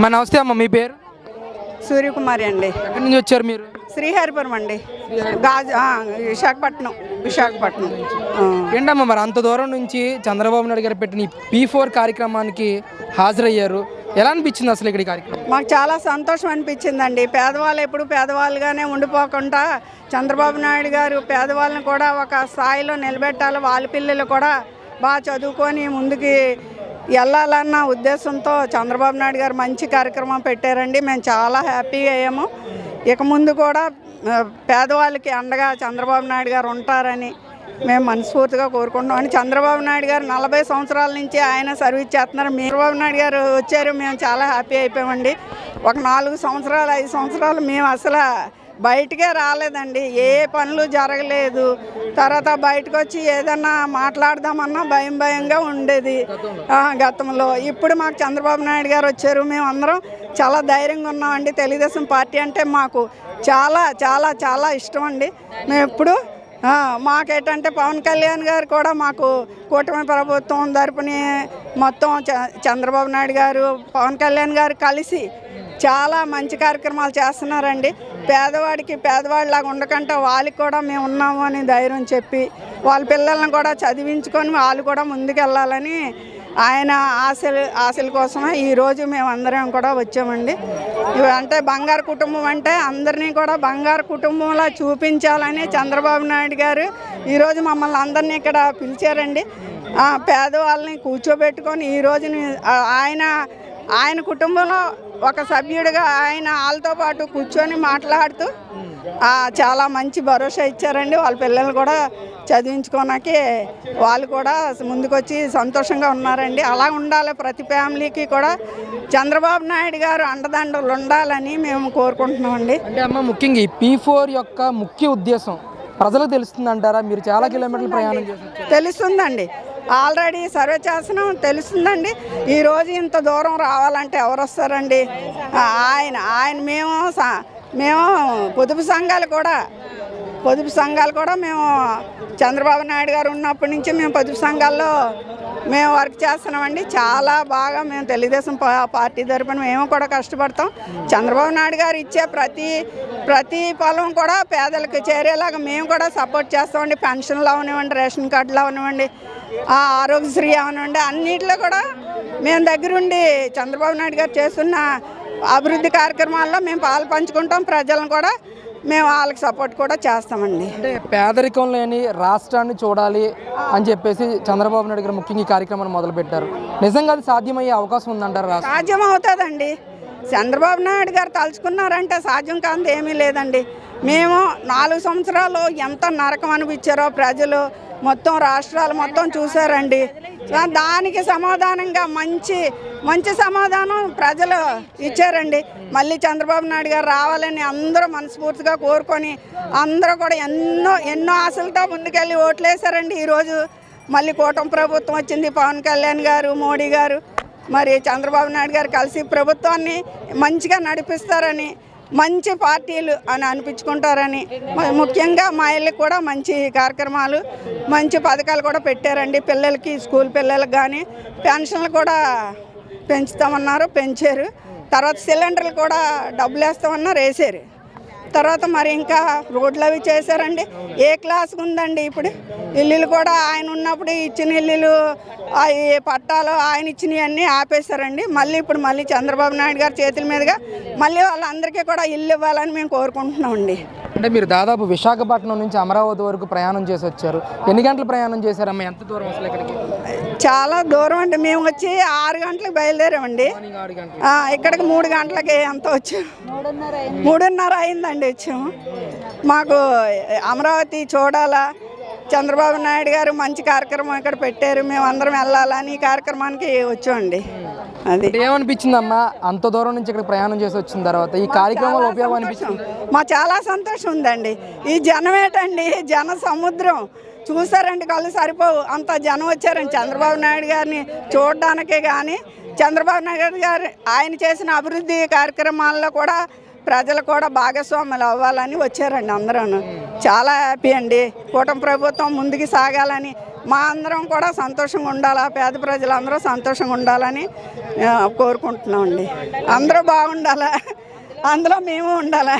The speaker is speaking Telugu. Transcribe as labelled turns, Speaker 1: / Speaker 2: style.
Speaker 1: మా నమస్తే అమ్మ మీ పేరు?
Speaker 2: సూర్యకుమారి అండి.
Speaker 1: ఎక్కడి నుంచి వచ్చారు మీరు?
Speaker 2: శ్రీహరిపురం అండి. గాజు ఆ, విశాఖపట్నం విశాఖపట్నం. ఆ.
Speaker 1: ఏంటమ్మా మరి అంత దూరం నుంచి చంద్రబాబు నాయుడు గారు పెట్టిన ఈ పీ ఫోర్ కార్యక్రమానికి హాజరయ్యారు. ఎలా అనిపించింది అసలు ఇక్కడ ఈ కార్యక్రమం?
Speaker 2: మాకు చాలా సంతోషం అనిపించిందండి. పేదవాళ్ళు ఎప్పుడు పేదవాళ్ళుగానే ఉండిపోకుండా చంద్రబాబు నాయుడు గారు పేదవాళ్ళని కూడా ఒక స్థాయిలో నిలబెట్టాలి. వాళ్ళ పిల్లలు కూడా బాగా చదువుకొని ముందుకి వెళ్ళాలన్న ఉద్దేశంతో చంద్రబాబు నాయుడు గారు మంచి కార్యక్రమం పెట్టారండి. మేము చాలా హ్యాపీగా అయ్యాము. ఇక ముందు కూడా పేదవాళ్ళకి అండగా చంద్రబాబు నాయుడు గారు ఉంటారని మేము మనస్ఫూర్తిగా కోరుకుంటున్నాం. అని చంద్రబాబు నాయుడు గారు నలభై సంవత్సరాల నుంచి ఆయన సర్వీస్ చేస్తున్నారు. మీ చంద్రబాబు నాయుడు గారు వచ్చారు మేము చాలా హ్యాపీ అయిపోయామండి. ఒక నాలుగు సంవత్సరాలు ఐదు సంవత్సరాలు మేము అసలు బయటకే రాలేదండి ఏ పనులు జరగలేదు. తర్వాత బయటకు వచ్చి ఏదన్నా మాట్లాడదామన్నా భయం భయంగా ఉండేది. గతంలో. ఇప్పుడు మాకు చంద్రబాబు నాయుడు గారు వచ్చారు మేము అందరం చాలా ధైర్యంగా ఉన్నామండి. తెలుగుదేశం పార్టీ అంటే మాకు చాలా చాలా చాలా ఇష్టం అండి. మేము ఎప్పుడు మాకేటంటే పవన్ కళ్యాణ్ గారు కూడా మాకు కూటమి ప్రభుత్వం తరపుని మొత్తం చ- చంద్రబాబు నాయుడు గారు పవన్ కళ్యాణ్ గారు కలిసి చాలా మంచి కార్యక్రమాలు చేస్తున్నారండి. పేదవాడికి పేదవాడిలాగా ఉండకుండా వాళ్ళకి కూడా మేము ఉన్నాము అని ధైర్యం చెప్పి వాళ్ళ పిల్లల్ని కూడా చదివించుకొని వాళ్ళు కూడా ముందుకెళ్ళాలని ఆయన ఆశలు ఆశల కోసమే ఈరోజు మేము అందరం కూడా వచ్చామండి. ఇవి అంటే బంగారు కుటుంబం అంటే అందరినీ కూడా బంగారు కుటుంబంలా చూపించాలని చంద్రబాబు నాయుడు గారు ఈరోజు మమ్మల్ని అందరినీ ఇక్కడ పిలిచారండి. పేదవాళ్ళని కూర్చోబెట్టుకొని ఈ రోజుని ఆయన ఆయన కుటుంబంలో ఒక సభ్యుడిగా ఆయన వాళ్ళతో పాటు కూర్చొని మాట్లాడుతూ చాలా మంచి భరోసా ఇచ్చారండి. వాళ్ళ పిల్లలు కూడా చదివించుకోనాకి వాళ్ళు కూడా ముందుకొచ్చి సంతోషంగా ఉన్నారండి. అలా ఉండాలి ప్రతి ఫ్యామిలీకి కూడా. చంద్రబాబు నాయుడు గారు అండదండలు ఉండాలని మేము కోరుకుంటున్నామండి.
Speaker 1: అంటే అమ్మ ముఖ్యంగా ఈ పీ ఫోర్ యొక్క ముఖ్య ఉద్దేశం ప్రజలకు తెలుస్తుంది అంటారా మీరు చాలా కిలోమీటర్లు ప్రయాణం.
Speaker 2: తెలుస్తుందండి. ఆల్రెడీ సర్వే చేస్తున్నాం తెలుస్తుందండి. ఈరోజు ఇంత దూరం రావాలంటే ఎవరు వస్తారండి? ఆయన ఆయన మేము స- మేము పొదుపు సంఘాలు కూడా పొదుపు సంఘాలు కూడా మేము చంద్రబాబు నాయుడు గారు ఉన్నప్పటి నుంచి మేము పొదుపు సంఘాల్లో మేము వర్క్ చేస్తున్నామండి. చాలా బాగా మేము తెలుగుదేశం పార్టీ తరపున మేము కూడా కష్టపడతాం. చంద్రబాబు నాయుడు గారు ఇచ్చే ప్రతి ప్రతి పొలం కూడా పేదలకు చేరేలాగా మేము కూడా సపోర్ట్ చేస్తామండి. పెన్షన్లు అవనివ్వండి రేషన్ కార్డులు అవనివ్వండి ఆ, ఆరోగ్యశ్రీ అవనివ్వండి అన్నిట్లో కూడా మేము దగ్గరుండి చంద్రబాబు నాయుడు గారు చేస్తున్న అభివృద్ధి కార్యక్రమాల్లో మేము పాలు పంచుకుంటాం. ప్రజలను కూడా మేము వాళ్ళకి సపోర్ట్ కూడా చేస్తామండి.
Speaker 1: అంటే పేదరికం లేని రాష్ట్రాన్ని చూడాలి అని చెప్పేసి చంద్రబాబు నాయుడు గారు ముఖ్యంగా ఈ కార్యక్రమాన్ని మొదలుపెట్టారు. నిజంగా అది సాధ్యమయ్యే అవకాశం ఉందంటారు రాష్ట్రం?
Speaker 2: సాధ్యం అవుతుందండి చంద్రబాబు నాయుడు గారు తలుచుకున్నారంటే సాధ్యం కాదు ఏమీ లేదండి. మేము నాలుగు సంవత్సరాలు ఎంత నరకం అనిపించారో ప్రజలు మొత్తం రాష్ట్రాలు మొత్తం చూసారండి దానికి సమాధానంగా మంచి మంచి సమాధానం ప్రజలు ఇచ్చారండి. మళ్ళీ చంద్రబాబు నాయుడు గారు రావాలని అందరూ మనస్ఫూర్తిగా కోరుకొని అందరూ కూడా ఎన్నో ఎన్నో ఆశలతో ముందుకెళ్ళి ఓట్లేశారండి. ఈరోజు మళ్ళీ కూటమి ప్రభుత్వం వచ్చింది. పవన్ కళ్యాణ్ గారు మోడీ గారు మరి చంద్రబాబు నాయుడు గారు కలిసి ప్రభుత్వాన్ని మంచిగా నడిపిస్తారని మంచి పార్టీలు అని అనిపించుకుంటారని ముఖ్యంగా మా ఇళ్ళకి కూడా మంచి కార్యక్రమాలు మంచి పథకాలు కూడా పెట్టారండి. పిల్లలకి స్కూల్ పిల్లలకు కానీ పెన్షన్లు కూడా పెంచుతామన్నారు పెంచారు. తర్వాత సిలిండర్లు కూడా డబ్బులు వేస్తామన్నారు వేసారు. తర్వాత మరి ఇంకా రోడ్లు అవి చేశారండి. ఏ క్లాస్కి ఉందండి ఇప్పుడు? ఇల్లులు కూడా ఆయన ఉన్నప్పుడు ఇచ్చిన ఇల్లులు ఆ ఈ పట్టాలు ఆయన ఇచ్చినవన్నీ ఆపేశారండి. మళ్ళీ ఇప్పుడు మళ్ళీ చంద్రబాబు నాయుడు గారి చేతుల మీదుగా మళ్ళీ వాళ్ళందరికీ కూడా ఇల్లు ఇవ్వాలని మేము కోరుకుంటున్నామండి.
Speaker 1: అంటే మీరు దాదాపు విశాఖపట్నం నుంచి అమరావతి వరకు ప్రయాణం చేసి వచ్చారు. ఎన్ని గంటలు ప్రయాణం చేశారమ్మా? ఎంత దూరం అసలు ఇక్కడికి?
Speaker 2: చాలా దూరం అండి. మేము వచ్చి ఆరు గంటలకు బయలుదేరామండి. ఇక్కడికి మూడు గంటలకి ఎంత వచ్చాము మూడున్నర అయిందండి వచ్చాము మాకు అమరావతి చూడాలా చంద్రబాబు నాయుడు గారు మంచి కార్యక్రమం ఇక్కడ పెట్టారు. మేము అందరం వెళ్ళాలని ఈ కార్యక్రమానికి వచ్చామండి. అది.
Speaker 1: ఏమనిపించిందమ్మా అంత దూరం నుంచి ఇక్కడ ప్రయాణం చేసి వచ్చిన తర్వాత ఈ కార్యక్రమాలు ఉపయోగం అనిపించింది.
Speaker 2: మా చాలా సంతోషం ఉందండి ఈ జనం ఏంటండి? జన సముద్రం. చూసారండి కళ్ళు సరిపోవు. అంత జనం వచ్చారండి. చంద్రబాబు నాయుడు గారిని చూడడానికే కానీ చంద్రబాబు నాయుడు గారు ఆయన చేసిన అభివృద్ధి కార్యక్రమాల్లో కూడా ప్రజలు కూడా భాగస్వాములు అవ్వాలని వచ్చారండి అందరూ చాలా హ్యాపీ అండి. కూటమి ప్రభుత్వం ముందుకు సాగాలని మా అందరం కూడా సంతోషంగా ఉండాలా? పేద ప్రజలందరూ సంతోషంగా ఉండాలని కోరుకుంటున్నామండి. అందరూ బాగుండాలా? అందులో మేము ఉండాలా?